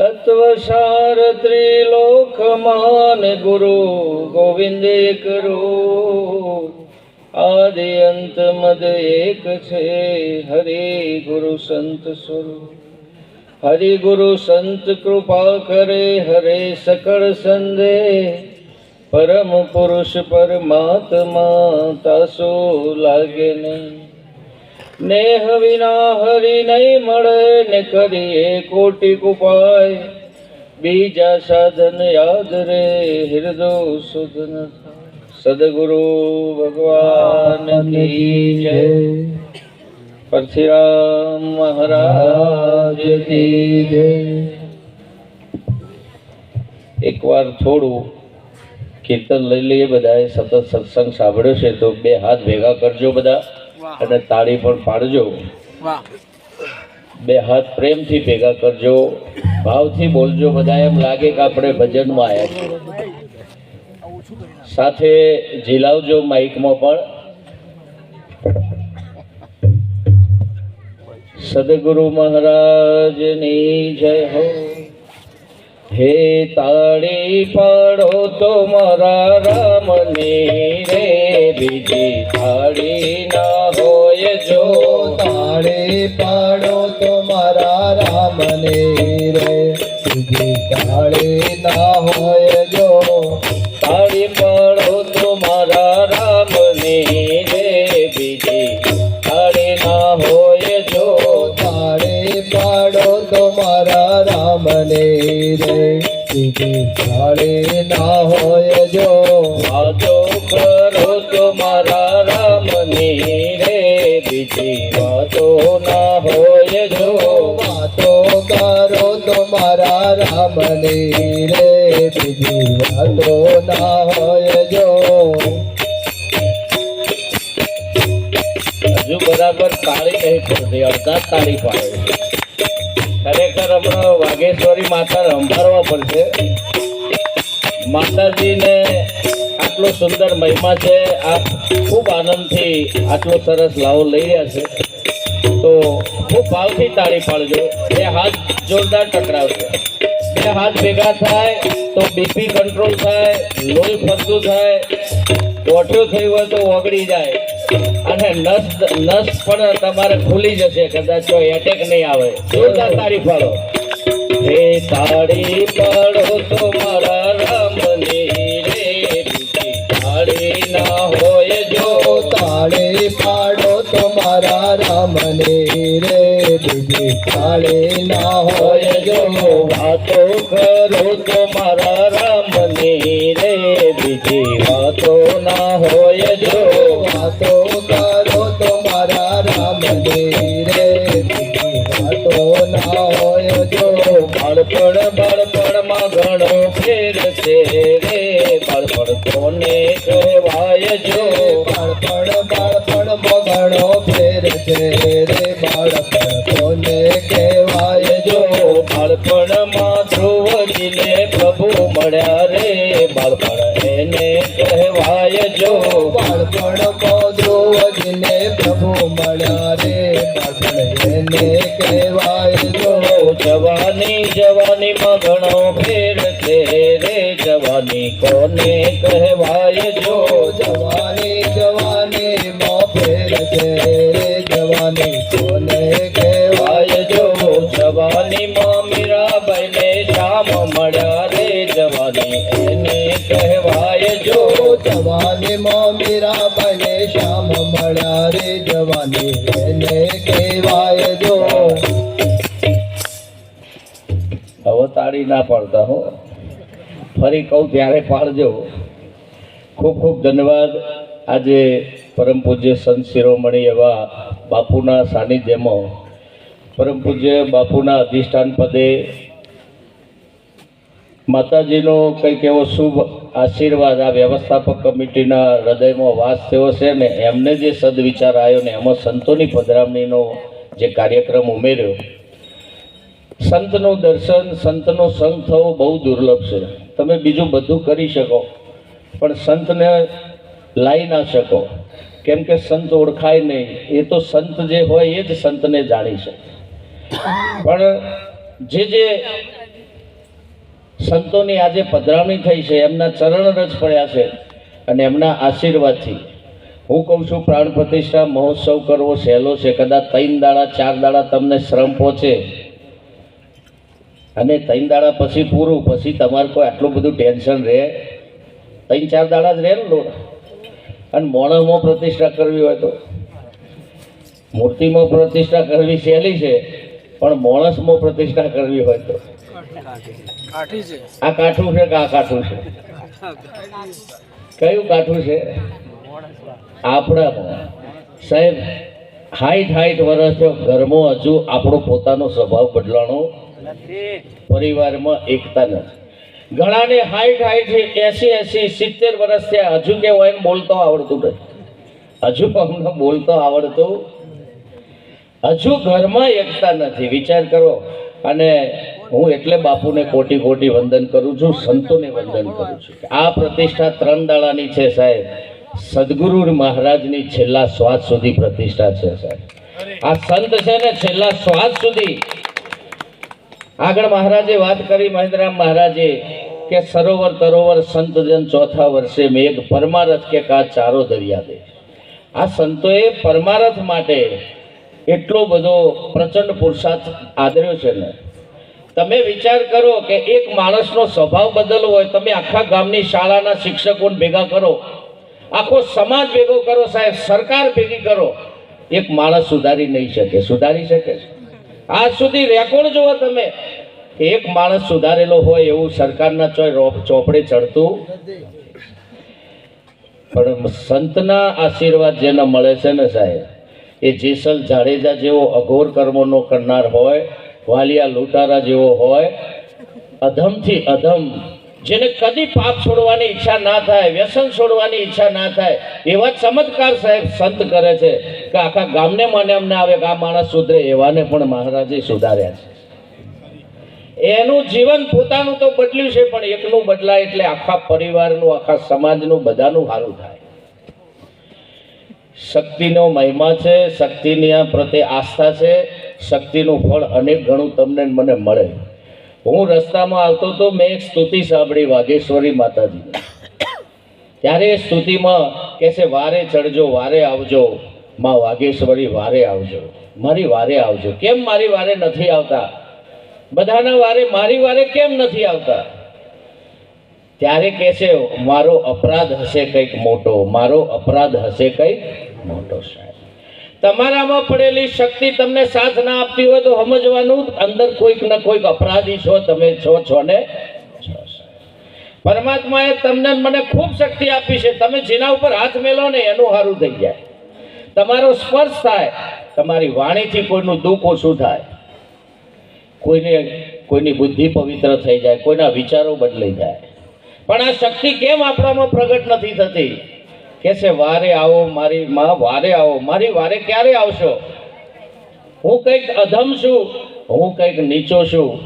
તત્વસાર ત્રિલોકમાન ગુરુ ગોવિંદ એક રૂપ આદિ અંત મદ એક છે હરે ગુરુ સંત સ્વરૂપ હરિ ગુરુ સંત કૃપા કરે હરે સકળ સંદે પરમ પુરુષ પરમાત્મા તાસો લાગે નહીં નેહ વિના હરિ નહીં મળે ને કરીએ કોટી કુપાય બીજા સાધન યાદ રે, હૃદય સુધન સદગુરુ ભગવાન કી જય. પરશુરામ મહારાજ કી જય. એકવાર થોડું કીર્તન લઈ લઈએ બધાએ, સતત સત્સંગ સાંભળ્યો છે, તો બે હાથ ભેગા કરજો બધા. અને તાળી પણ પાડજો બે હાથ પ્રેમથી ભેગા કરજો. ભાવથી બોલજો. બધા એમ લાગે કે આપણે ભજનમાં આવ્યા છીએ. સાથે ઝીલાવજો માઇકમાં પણ. સદગુરુ મહારાજની જય હો. હે તાળી પાડો તો મારા રામની રે, બીજી તાળી ના હોય જો. તાળી પાડો તો મારા રામને રે, બીજી તાળી ના હોય બીજી ના હોય જો, વાતો કરો તો મારા રામની રે. બીજી વાતો ના હોય જો, વાતો કરો તો મારા રામની રે. બીજી વાતો ના હોય જો. હજુ બરાબર તાળી નહીં પડતી, અડધા તાળી પાડે. ખરેખર હમણાં વાઘેશ્વરી માતા રંભારવા પડશે. માતાજીને આટલો સુંદર મહિમા છે, આપ ખૂબ આનંદથી આટલો સરસ લાવો લઈ રહ્યા છે. તો ખૂબ ભાવથી તાળી પાડજો. બે હાથ જોરદાર ટકરાવશે બે હાથ ભેગા થાય તો બીપી કંટ્રોલ થાય, લોહી ફરતું થાય દોઢ્યો થયું હોય તો ઓગળી જાય. અને નસ નસ પણ તમારે ખુલી જશે, કદાચ જો એટેક નહીં આવે. જોરદાર તાળી પાડો હે તાળી પાડો તો મારા રામને રે, બીજી કાળે ના હોય જો વાતો કરો તો મારા રામની રે, બીજી વાતો ના હોય જો વાતો ધ્રુવજીને પ્રભુ મળ્યા રે એને કહેવાય તો જવાની જવાનીમાં ઘણો ફેર છે રે. જવાની કોને કહેવાય, જો જવાની જવાની માં ફેર છે રે. જવાની કોને કહેવાય, જો જવાની માં જવાનીમાં મીરાબાઈને શામ મળ્યા રે જવાની એને કહેવાય, જો જવાની માં મીરા જવાની એને કહેવાય જો હવે તાળી ના પાડતા હો. ફરી કહું ત્યારે પાડજો. ખૂબ ખૂબ ધન્યવાદ. આજે પરમ પૂજ્ય સંત શિરોમણી એવા બાપુના સાનિધ્યમાં. પરમ પૂજ્ય બાપુના અધિષ્ઠાન પદે માતાજીનો કંઈક એવો શુભ આશીર્વાદ આ વ્યવસ્થાપક કમિટીના હૃદયમાં વાસ થયો છે ને એમને જે સદવિચાર આવ્યો ને એમાં સંતોની પધરામણીનો જે કાર્યક્રમ ઉમેર્યો. સંતનું દર્શન, સંતનો સંગ થવો બહુ દુર્લભ છે. તમે બીજું બધું કરી શકો, પણ સંતને લાવી ના શકો. કેમ કે સંત ઓળખાય નહીં. એ તો સંત જે હોય એ જ સંતને જાણી શકે. પણ જે જે સંતોની આજે પધરામણી થઈ છે, એમના ચરણ રજ પડ્યા છે અને એમના આશીર્વાદથી. હું કહું છું, પ્રાણ પ્રતિષ્ઠા મહોત્સવ કરવો સહેલો છે, કદાચ ત્રણ દાડા, ચાર દાડા તમને શ્રમ પહોંચે. અને ત્રણ દાડા પછી પૂરું, પછી તમારે કોઈ આટલું બધું ટેન્શન રહે. ત્રણ, ચાર દાડા જ રહે ને લોડ અને મોણસમાં પ્રતિષ્ઠા કરવી હોય તો. મૂર્તિમાં પ્રતિષ્ઠા કરવી સહેલી છે, પણ માણસમાં પ્રતિષ્ઠા કરવી હોય તો. આ કાઠું છે કે આ કાઠું છે? કયું કાઠું છે? આપણા સાહેબ, હાઈટ હાઈટ વર્ષ ઘરમાં હજુ આપણો પોતાનો સ્વભાવ બદલાણો પરિવારમાં એકતા નથી. ઘણાને હાઈટ હાઈટ એસી એસી, સિત્તેર વર્ષ થયા. હજુ કે હોય બોલતો આવડતું નથી. હજુ અમને બોલતો આવડતું હજુ ઘરમાં એકતા નથી. વિચાર કરો. અને હું એટલે બાપુને કોટી કોટી વંદન કરું છું, સંતોને વંદન કરું છું આ પ્રતિષ્ઠા ત્રણ દાડાની છે સાહેબ. સદગુરુ મહારાજની છેલ્લા શ્વાસ સુધી પ્રતિષ્ઠા છે સાહેબ. આ સંત છે ને છેલ્લા શ્વાસ સુધી. આગળ મહારાજે વાત કરી મહેન્દ્રામ મહારાજે, કે સરોવર તરોવર સંતજન ચોથા વર્ષે મેઘ પરમારથ કે કા ચારો દરિયા દે. આ સંતોએ પરમારથ માટે એટલો બધો પ્રચંડ પુરુષાર્થ આદર્યો છે ને. તમે વિચાર કરો કે એક માણસનો સ્વભાવ બદલવો હોય, તમે આખા ગામની શાળાના શિક્ષકોને ભેગા કરો. આખો સમાજ ભેગો કરો સાહેબ, સરકાર ભેગી કરો. એક માણસ સુધારી નહીં શકે. સુધારી શકે છે. આજ સુધી રેકોર્ડ જુઓ તમે. એક માણસ સુધારેલો હોય એવું સરકારના ચોપડે ચડતું પણ સંતના આશીર્વાદ જેને મળે છે ને સાહેબ, એ જેસલ જાડેજા જેવો અઘોર કર્મોનો કરનાર હોય વાલિયા લૂંટારા જેવો હોય, અધમથી અધમ, જેને કદી પાપ છોડવાની ઈચ્છા ના થાય, વ્યસન છોડવાની ઈચ્છા ના થાય, એવા ચમત્કાર સાહેબ સંત કરે છે કે આખા ગામને મને અમને આવે કે આ માણસ સુધરે, એવાને પણ મહારાજે સુધાર્યા છે. એનું જીવન પોતાનું તો બદલ્યું છે, પણ એકનું બદલાય એટલે આખા પરિવારનું, આખા સમાજનું બધાનું સારું થાય. શક્તિનો મહિમા છે, શક્તિની આ પ્રત્યે આસ્થા છે શક્તિનું ફળ અનેક ગણું તમને મને મળે. હું રસ્તામાં આવતો તો મેં એક સ્તુતિ સાંભળી વાઘેશ્વરી માતાજીની ત્યારે એ સ્તુતિમાં કે છે વારે ચડજો, વારે આવજો, માં વાઘેશ્વરી, વારે આવજો, મારી વારે આવજો. કેમ મારી વારે નથી આવતા? બધાના વારે મારી વારે કેમ નથી આવતા? ત્યારે કહે છે મારો અપરાધ હશે કંઈક મોટો, મારો અપરાધ હશે કંઈક મોટો, સાહેબ. તમારામાં પડેલી શક્તિ તમને સાથ ના આપતી હોય તો સમજવાનું અંદર કોઈક ને કોઈક અપરાધી છો, તમે છો છો ને. પરમાત્માએ તમને મને ખૂબ શક્તિ આપી છે. તમે જેના ઉપર હાથ મેલો ને એનું સારું થઈ જાય. તમારો સ્પર્શ થાય, તમારી વાણીથી કોઈનું દુઃખ ઓછું થાય. કોઈને, કોઈની બુદ્ધિ પવિત્ર થઈ જાય, કોઈના વિચારો બદલાઈ જાય. પણ આ શક્તિ કેમ આપણામાં પ્રગટ નથી થતી? કે છે, વારે આવો, મારી માં, વારે આવો, મારી વારે ક્યારે આવશો? હું કંઈક અધમ છું, હું કંઈક નીચો છું.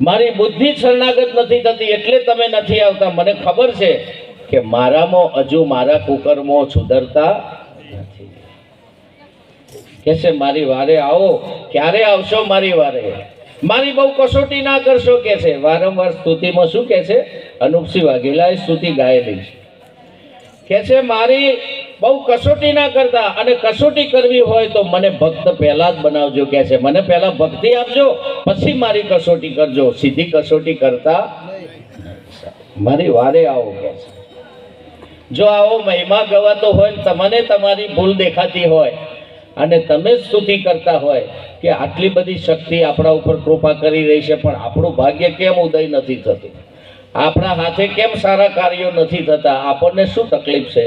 મારી બુદ્ધિ શરણાગત નથી થતી, એટલે તમે નથી આવતા. મને ખબર છે કે મારામાં હજુ મારા કુકર્મો સુધરતા નથી. કે છે, મારી વારે આવો, ક્યારે આવશો મારી વારે? મારી બહુ કસોટી ના કરશો, કે છે. વારંવાર સ્તુતિમાં શું કે છે? અનુપસિંહ વાઘેલાએ સ્તુતિ ગાયેલી છે. કે છે, મારી બહુ કસોટી ના કરતા અને કસોટી કરવી હોય તો મને ભક્ત પહેલા જ બનાવજો, કે છે. મને પહેલા ભક્તિ આપજો, પછી મારી કસોટી કરજો. સીધી કસોટી કરતા મારી વારે આવો, કે છે. જો આવો મહિમા ગવાતો હોય તમને તમારી ભૂલ દેખાતી હોય અને તમે સ્તુતિ કરતા હોય કે આટલી બધી શક્તિ આપણા ઉપર કૃપા કરી રહી છે, પણ આપણું ભાગ્ય કેમ ઉદય નથી થતું? આપણા હાથે કેમ સારા કાર્યો નથી થતા? આપણને શું તકલીફ છે?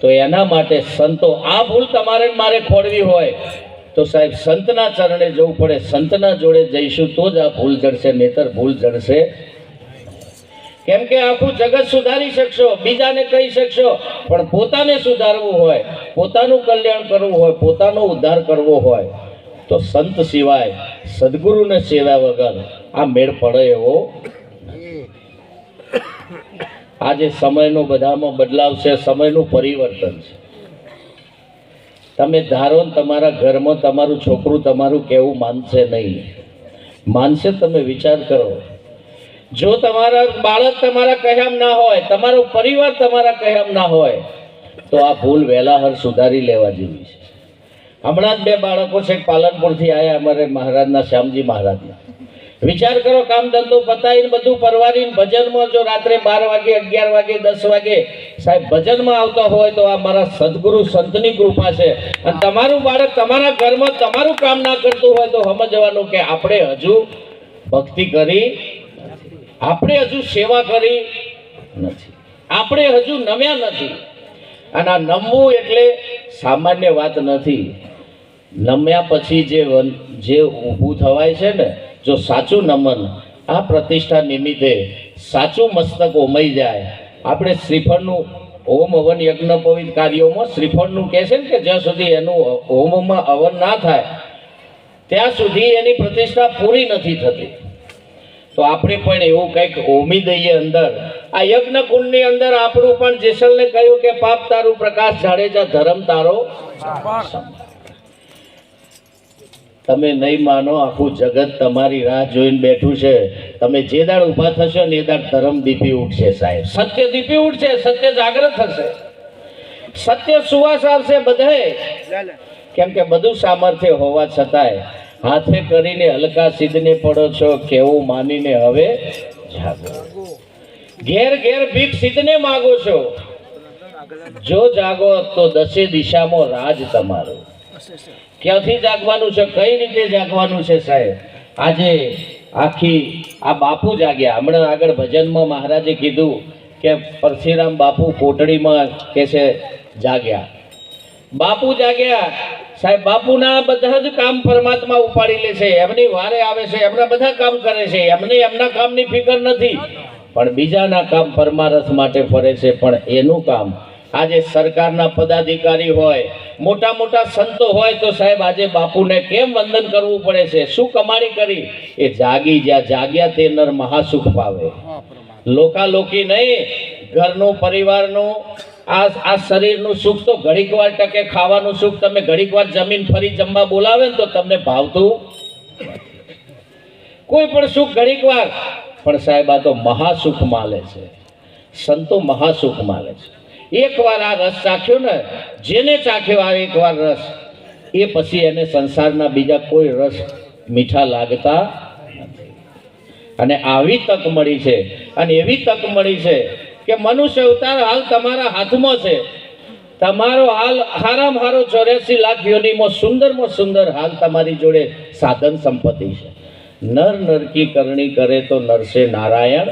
તો એના માટે સંતો, આ ભૂલ તમારે મારે ખોડવી હોય. તો સાહેબ, સંતના ચરણે જવું પડે. સંતના જોડે જઈશું તો જ આ ભૂલ જડશે, નહીતર ભૂલ જડશે. કેમ કે આખું જગત સુધારી શકશો, બીજાને કહી શકશો, પણ પોતાને સુધારવું હોય, પોતાનું કલ્યાણ કરવું હોય, પોતાનો ઉદ્ધાર કરવો હોય, તો સંત સિવાય, સદગુરુને સેવા વગર આ મેળ પડે એવો આજે સમયનો બધામાં બદલાવ છે, સમયનું પરિવર્તન છે. તમે ધારો તમારા ઘરમાં તમારું છોકરું તમારું કહેવું માનશે નહીં. માનશે તમે વિચાર કરો. જો તમારા બાળક તમારા કહેમ ના હોય, તમારો પરિવાર તમારા કહેમ ના હોય, તો આ ભૂલ વહેલાહર સુધારી લેવા જેવી છે. હમણાં જ બે બાળકો છે, પાલનપુરથી આવ્યા અમારે મહારાજના, શ્યામજી મહારાજના. વિચાર કરો કામ ધંધો પતાવીને બધું પરવારીને ભજનમાં જો રાત્રે બાર વાગે, અગિયાર વાગે, દસ વાગે સાહેબ ભજનમાં આવતા હોય તો આ મારા સદગુરુ સંતની કૃપા છે. અને તમારું બાળક તમારા ઘરમાં તમારું કામ ના કરતું હોય તો સમજવાનું કે આપણે હજુ ભક્તિ કરી આપણે હજુ સેવા કરી નથી. આપણે હજુ નમ્યા નથી. અને આ નમવું એટલે સામાન્ય વાત નથી. નમ્યા પછી જે જે ઊભું થવાય છે ને જો સાચું નમન આ પ્રતિષ્ઠા નિમિત્તે સાચું મસ્તક ઓમાઈ જાય, આપણે શ્રીફળનું ઓમ હવન યજ્ઞ પવિત્ર કાર્યોમાં શ્રીફળનું કહે છે ને કે જ્યાં સુધી એનું હોમમાં હવન ના થાય, ત્યાં સુધી એની પ્રતિષ્ઠા પૂરી નથી થતી. તો આપણે પણ એવું કંઈક હોમી દઈએ અંદર. આ યજ્ઞ કુંડની અંદર આપણું પણ જેસલને કહ્યું કે, પાપ તારું પ્રકાશ જાડેજા ધર્મ તારો તમે નહીં માનો, આખું જગત તમારી રાહ જોઈને બેઠું છે. તમે જે દાડ ઊભા થશો ને એ દાડ ધરમ દીપી ઉઠશે સાહેબ. સત્ય દીપી ઉઠશે સત્ય જાગૃત થશે. સત્ય સુવાસ આવશે બધે. કેમ કે બધું સામર્થ્ય હોવા છતાંય હાથે કરીને હલકા સિદ્ધને પડો છો, કેવું માનીને હવે જાગો. ઘેર ઘેર ભીખ સિદ્ધને માગો છો. જો જાગો તો દસે દિશામાં રાજ તમારું. ક્યાંથી જાગવાનું છે? કઈ રીતે જાગવાનું છે સાહેબ? આજે આખી આ બાપુ જાગ્યા. હમણાં આગળ ભજનમાં મહારાજે કીધું કે પરશુરામ બાપુ કોટડીમાં કે છે, જાગ્યા. બાપુ જાગ્યા. સાહેબ, બાપુના બધા જ કામ પરમાત્મા ઉપાડી લે છે. એમની વારે આવે છે, એમના બધા કામ કરે છે. એમને એમના કામની ફિકર નથી. પણ બીજાના કામ પરમારથ માટે ફરે છે. પણ એનું કામ આજે સરકારના પદાધિકારી હોય, મોટા મોટા સંતો હોય તો સાહેબ આજે બાપુને કેમ વંદન કરવું પડે છે? શું કમાણી કરી? એ જાગી જ્યાં જાગ્યા તે નર મહાસુખ પાવે. લોકાલોકી નહીં, ઘરનું પરિવારનું, આ આ શરીરનું સુખ તો ઘડીક વાર ટકે, ખાવાનું સુખ તમે ઘડીક વાર જમીન ફરી જમવા બોલાવે ને તો તમને ભાવતું. કોઈ પણ સુખ ઘડીક વાર. પણ સાહેબ આ તો મહાસુખ માલે છે. સંતો મહાસુખ માલે છે. એકવાર આ રસ ચાખ્યો ને જેને ચાખ્યો આ એકવાર રસ એ પછી એને સંસારના બીજા કોઈ રસ મીઠા લાગતા નથી. અને આવી તક મળી છે અને એવી તક મળી છે કે મનુષ્ય અવતાર હાલ તમારા હાથમાં છે. તમારો હાલ હારામાં હારો ચોર્યાસી લાખ યોનીમાં સુંદરમાં સુંદર હાલ તમારી જોડે સાધન સંપત્તિ છે. નર નરકી કરણી કરે તો નરસે નારાયણ.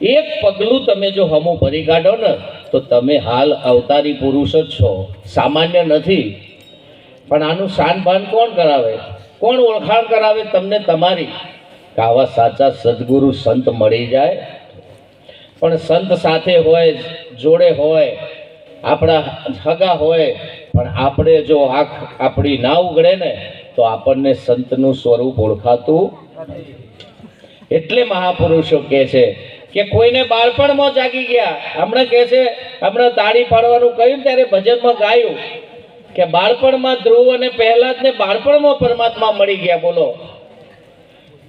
એક પગલું તમે જો હમો ભરી કાઢો ને તો તમે હાલ અવતારી પુરુષ જ છો. સામાન્ય નથી. પણ આનું શાનભાન કોણ કરાવે? કોણ ઓળખાણ કરાવે તમને તમારી? કે આવા સાચા સદગુરુ સંત મળી જાય? પણ સંત સાથે હોય, જોડે હોય, આપણા હગા હોય, પણ આપણે જો આંખ આપણી ના ઉગડે ને, તો આપણને સંતનું સ્વરૂપ ઓળખાતું એટલે મહાપુરુષો કહે છે કે કોઈને બાળપણમાં જાગી ગયા. હમણાં કહે છે, હમણાં તાળી પાડવાનું કહ્યું ત્યારે ભજનમાં ગાયું. કે બાળપણમાં ધ્રુવ અને પહેલાદને બાળપણમાં પરમાત્મા મળી ગયા, બોલો.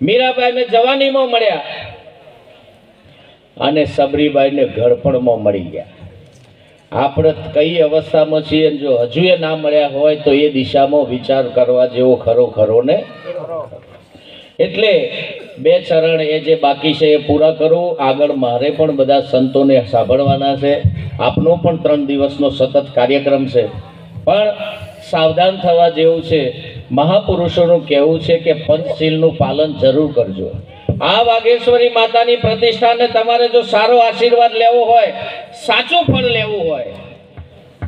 મીરાબાઈને જવાનીમાં મળ્યા અને સબરીબાઈને ઘડપણમાં મળી ગયા. આપણે કઈ અવસ્થામાં છીએ જો હજુ એ ના મળ્યા હોય તો એ દિશામાં વિચાર કરવા જેવો ખરો ખરો ને? એટલે બે ચરણ એ જે બાકી છે એ પૂરા કરો. આગળ મારે પણ બધા સંતોને સાંભળવાના છે. આપનો પણ ત્રણ દિવસનો સતત કાર્યક્રમ છે. પણ સાવધાન થવા જેવું છે. મહાપુરુષોનું કહેવું છે કે પંચશીલનું પાલન જરૂર કરજો. આ વાઘેશ્વરી માતાની પ્રતિષ્ઠાને તમારે જો સારો આશીર્વાદ લેવો હોય, સાચું ફળ લેવું હોય,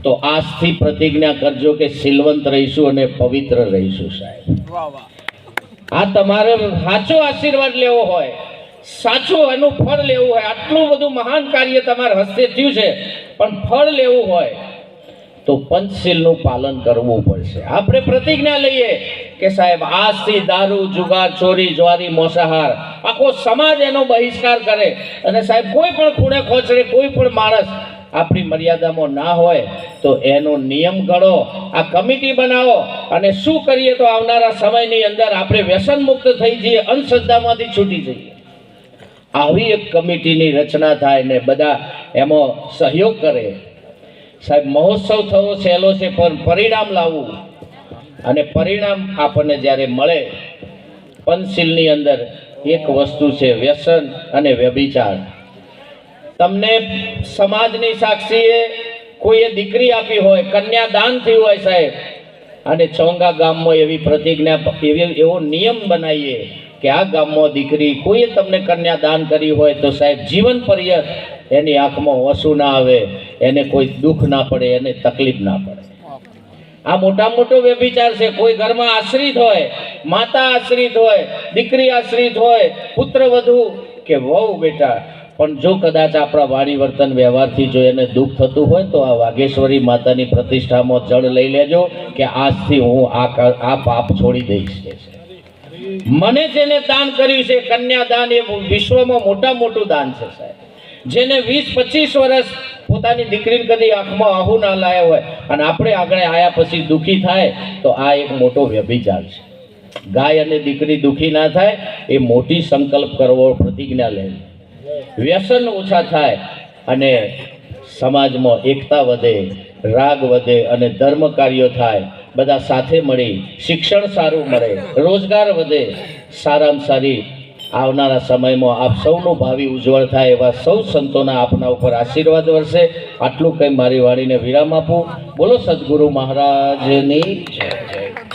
તો આજથી પ્રતિજ્ઞા કરજો કે સિલવંત રહીશું અને પવિત્ર રહીશું સાહેબ. આ તમારે સાચો આશીર્વાદ લેવો હોય, સાચું એનું ફળ લેવું હોય, આટલું બધું મહાન કાર્ય તમારા હસ્તે થયું છે, પણ ફળ લેવું હોય, તો પંચશીલનું પાલન કરવું પડશે. આપણે પ્રતિજ્ઞા લઈએ કે સાહેબ આજથી દારૂ, જુગાર, ચોરી, જ્વારી, મોસાહાર, આખો સમાજ એનો બહિષ્કાર કરે. અને સાહેબ, કોઈ પણ ખૂણે ખોચરે કોઈ પણ માણસ આપણી મર્યાદામાં ના હોય તો એનો નિયમ ઘડો આ કમિટી બનાવો અને શું કરીએ તો આવનારા સમયની અંદર આપણે વ્યસન મુક્ત થઈ જઈએ, અંધશ્રદ્ધામાંથી છૂટી જઈએ. આવી એક કમિટીની રચના થાય ને બધા એમાં સહયોગ કરે. સાહેબ, મહોત્સવ થવો સહેલો છે, પણ પરિણામ લાવવું. અને પરિણામ આપણને જ્યારે મળે, પંચશીલની અંદર એક વસ્તુ છે વ્યસન અને વ્યભિચાર. તમને સમાજની સાક્ષીએ કોઈએ દીકરી આપી હોય, કન્યાદાન થયું હોય સાહેબ, અને ચોંગા ગામમાં એવી પ્રતિજ્ઞા, એવી એવો નિયમ બનાવીએ કે આ ગામમાં દીકરી કોઈએ તમને કન્યાદાન કરી હોય તો સાહેબ જીવન પર્યંત એની આંખમાં ઓછું ના આવે, એને કોઈ દુઃખ ના પડે, એને તકલીફ ના પડે. આ મોટા મોટો વ્યભિચાર છે, કોઈ ઘરમાં આશ્રિત હોય, માતા આશ્રિત હોય, દીકરી આશ્રિત હોય, પુત્ર વધુ, કે વહુ બેટા પણ જો કદાચ આપણા વાણી વર્તન વ્યવહારથી જો એને દુઃખ થતું હોય તો આ વાઘેશ્વરી માતાની પ્રતિષ્ઠામાં જળ લઈ લેજો કે આજથી હું આ આ પાપ છોડી દઈશ. મને જેને દાન કર્યું છે કન્યાદાન એ વિશ્વમાં મોટા મોટું દાન છે, સાહેબ. જેને વીસ પચીસ વર્ષ પોતાની દીકરીને કદી આંખમાં આહુ ના લાયા હોય અને આપણે આગળ આયા પછી દુઃખી થાય, તો આ એક મોટો વ્યભિચાર છે. ગાય અને દીકરી દુઃખી ના થાય, એ મોટી સંકલ્પ કરવો, પ્રતિજ્ઞા લેવી. વ્યસન ઓછા થાય અને સમાજમાં એકતા વધે, રાગ વધે અને ધર્મ કાર્યો થાય, બધા સાથે મળી શિક્ષણ સારું મળે, રોજગાર વધે. સારામાં સારી આવનારા સમયમાં આપ સૌનું ભાવિ ઉજ્જવળ થાય એવા સૌ સંતોના આપના ઉપર આશીર્વાદ વરસે. આટલું કંઈ મારી વાણીને વિરામ આપું. બોલો સદગુરુ મહારાજની જય જય.